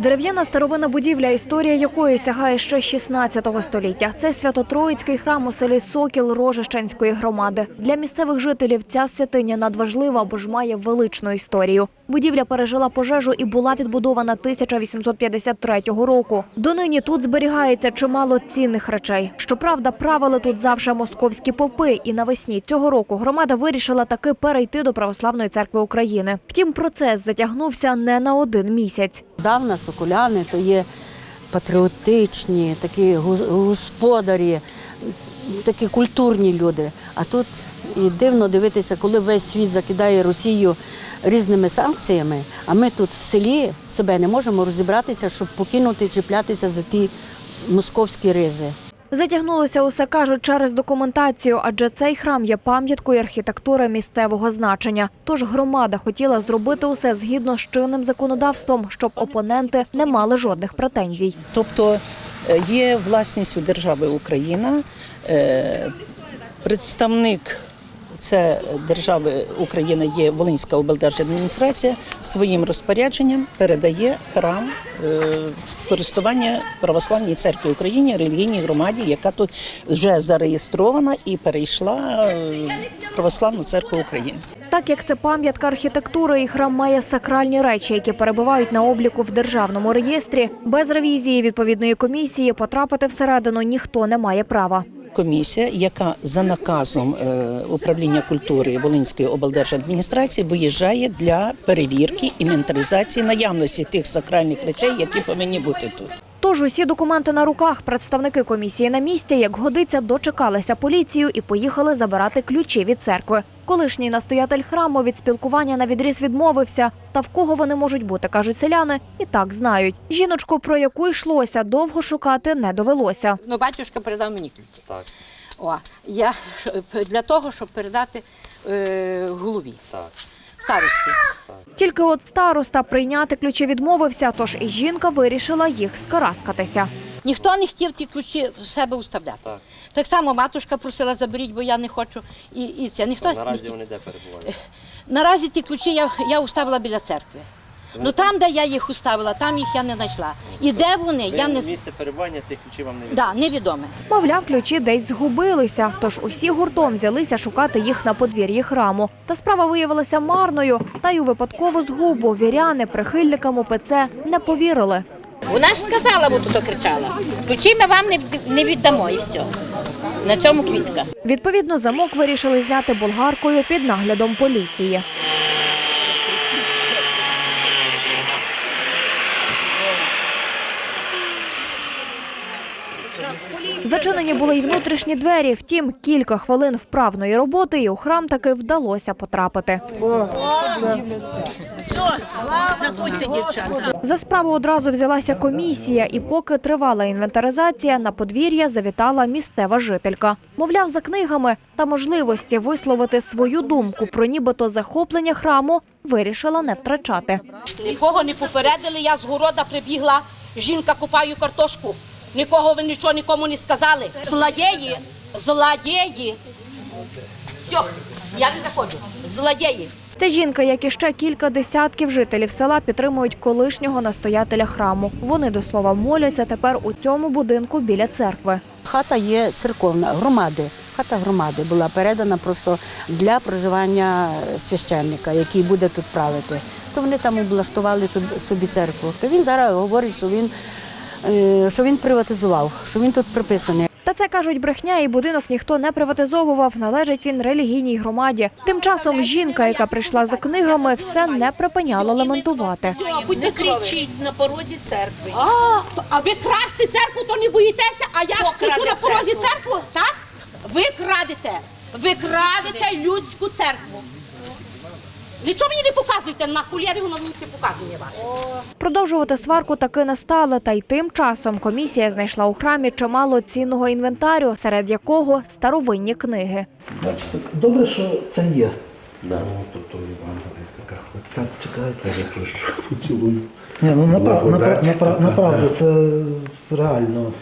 Дерев'яна старовинна будівля, історія якої сягає ще 16 століття. Це Свято-Троїцький храм у селі Сокіл Рожищенської громади. Для місцевих жителів ця святиня надважлива, бо ж має величну історію. Будівля пережила пожежу і була відбудована 1853 року. Донині тут зберігається чимало цінних речей. Щоправда, правили тут завше московські попи, і навесні цього року громада вирішила таки перейти до Православної церкви України. Втім, процес затягнувся не на один місяць. Давна соколяни то є патріотичні, такі гос- господарі, такі культурні люди. А тут і дивно дивитися, коли весь світ закидає Росію різними санкціями, а ми тут в селі себе не можемо розібратися, щоб покинути чіплятися за ті московські ризи. Затягнулося усе кажуть через документацію, адже цей храм є пам'яткою архітектури місцевого значення. Тож громада хотіла зробити усе згідно з чинним законодавством, щоб опоненти не мали жодних претензій. Тобто е, є власністю держави Україна, е, представник це держави України є Волинська облдержадміністрація своїм розпорядженням передає храм е, в користування Православній церкві України, релігійній громаді, яка тут вже зареєстрована і перейшла е, Православну церкву України. Так як це пам'ятка архітектури і храм має сакральні речі, які перебувають на обліку в державному реєстрі, без ревізії відповідної комісії потрапити всередину ніхто не має права. Комісія, яка за наказом е, управління культури Волинської облдержадміністрації виїжджає для перевірки і інвентаризації наявності тих сакральних речей, які повинні бути тут. Тож усі документи на руках представники комісії на місці, як годиться, дочекалися поліцію і поїхали забирати ключі від церкви. Колишній настоятель храму від спілкування на відріз відмовився. Та в кого вони можуть бути, кажуть селяни, і так знають. Жіночку, про яку йшлося, довго шукати не довелося. Ну, батюшка передав мені ключі. Так. О, я для того, щоб передати е, голові Так. Старості. Тільки от староста прийняти ключі відмовився, тож і жінка вирішила їх скараскатися. Ніхто не хотів ті ключі в себе уставляти. Так. Так само матушка просила заберіть, бо я не хочу. І, і це ніхто Наразі вони де перебувають? Наразі ті ключі я, я уставила біля церкви. Ну там, де я їх уставила, там їх я не знайшла. І де вони, я не Місце перебування тих ключів вам не відомо. да, невідоме. Мовляв, ключі десь згубилися, тож усі гуртом взялися шукати їх на подвір'ї храму. Та справа виявилася марною, та й у випадкову згубу віряни прихильникам УПЦ не повірили. Вона ж сказала, бо тут кричала. Ключі ми вам не, від- не віддамо і все. На цьому квітка. Відповідно, замок вирішили зняти болгаркою під наглядом поліції. Зачинені були й внутрішні двері. Втім, кілька хвилин вправної роботи, і у храм таки вдалося потрапити. За справу одразу взялася комісія, і поки тривала інвентаризація, на подвір'я завітала місцева жителька. Мовляв, за книгами та можливості висловити свою думку про нібито захоплення храму вирішила не втрачати. Нікого не попередили, я з города прибігла, жінка купаю картошку. Нікого ви нічого нікому не сказали. Злодії, злодії. Все, я не заходжу. Злодії. Ця жінка, як і ще кілька десятків жителів села, підтримують колишнього настоятеля храму. Вони до слова моляться тепер у цьому будинку біля церкви. Хата є церковна громади. Хата громади була передана просто для проживання священника, який буде тут правити. То вони там облаштували тут собі церкву. То він зараз говорить, що він, що він приватизував, що він тут приписаний. Та це кажуть брехня, і будинок ніхто не приватизовував. Належить він релігійній громаді. Тим часом жінка, яка прийшла за книгами, все не припиняла лементувати. Не кричіть на порозі церкви. А, а ви красти церкву, то не боїтеся, а я кричу на порозі церкву, так? Ви крадете. Ви крадете людську церкву. Нічого мені не показуйте, на хулєрі воно мені це показує ваше. Продовжувати сварку таки не стали, та й тим часом комісія знайшла у храмі чимало цінного інвентарю, серед якого старовинні книги. Бачите, добре, що це є. Да. Це чекайте, я що поцілую. Ні, ну направ, направ, направ, направду, це реально.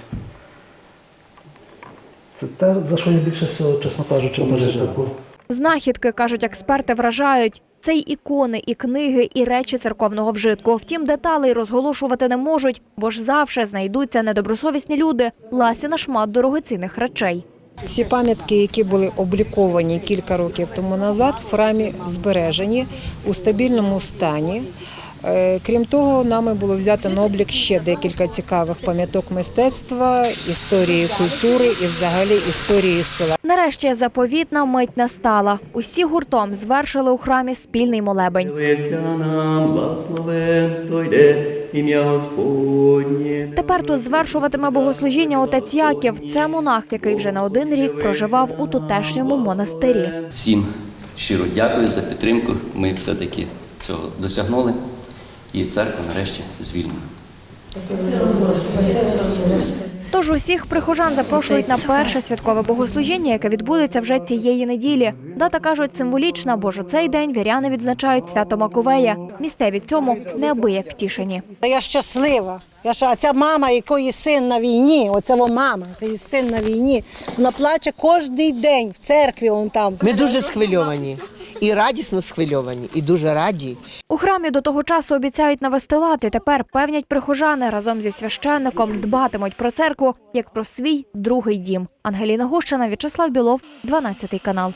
Це те, за що я більше всього, чесно кажучи, пережив. Знахідки, кажуть експерти, вражають. Це й ікони, і книги, і речі церковного вжитку. Втім, деталей розголошувати не можуть, бо ж завжди знайдуться недобросовісні люди, ласі на шмат дорогоцінних речей. Всі пам'ятки, які були обліковані кілька років тому назад, в храмі збережені у стабільному стані. Е, Крім того, нами було взято на облік ще декілька цікавих пам'яток мистецтва, історії культури і взагалі історії села. Нарешті заповітна мить настала. Усі гуртом звершили у храмі спільний молебень. Ім'я Господнє. Тепер тут звершуватиме богослужіння отець Яків. Це монах, який вже не один рік проживав у тутешньому монастирі. Всім щиро дякую за підтримку. Ми все-таки цього досягнули. І церква нарешті звільнена. Тож усіх прихожан запрошують на перше святкове богослужіння, яке відбудеться вже цієї неділі. Дата кажуть символічна, бо ж у цей день віряни відзначають свято Маковея. Місцеві цьому неабияк втішені. Я щаслива. Я а ця мама, якої син на війні, оце во мама, це її син на війні. Вона плаче кожен день в церкві. Он там. Ми дуже схвильовані і радісно схвильовані, і дуже раді. У храмі до того часу обіцяють навести лад, і тепер певнять прихожани разом зі священником дбатимуть про церкву як про свій другий дім. Ангеліна Гущина, В'ячеслав Білов, 12 канал.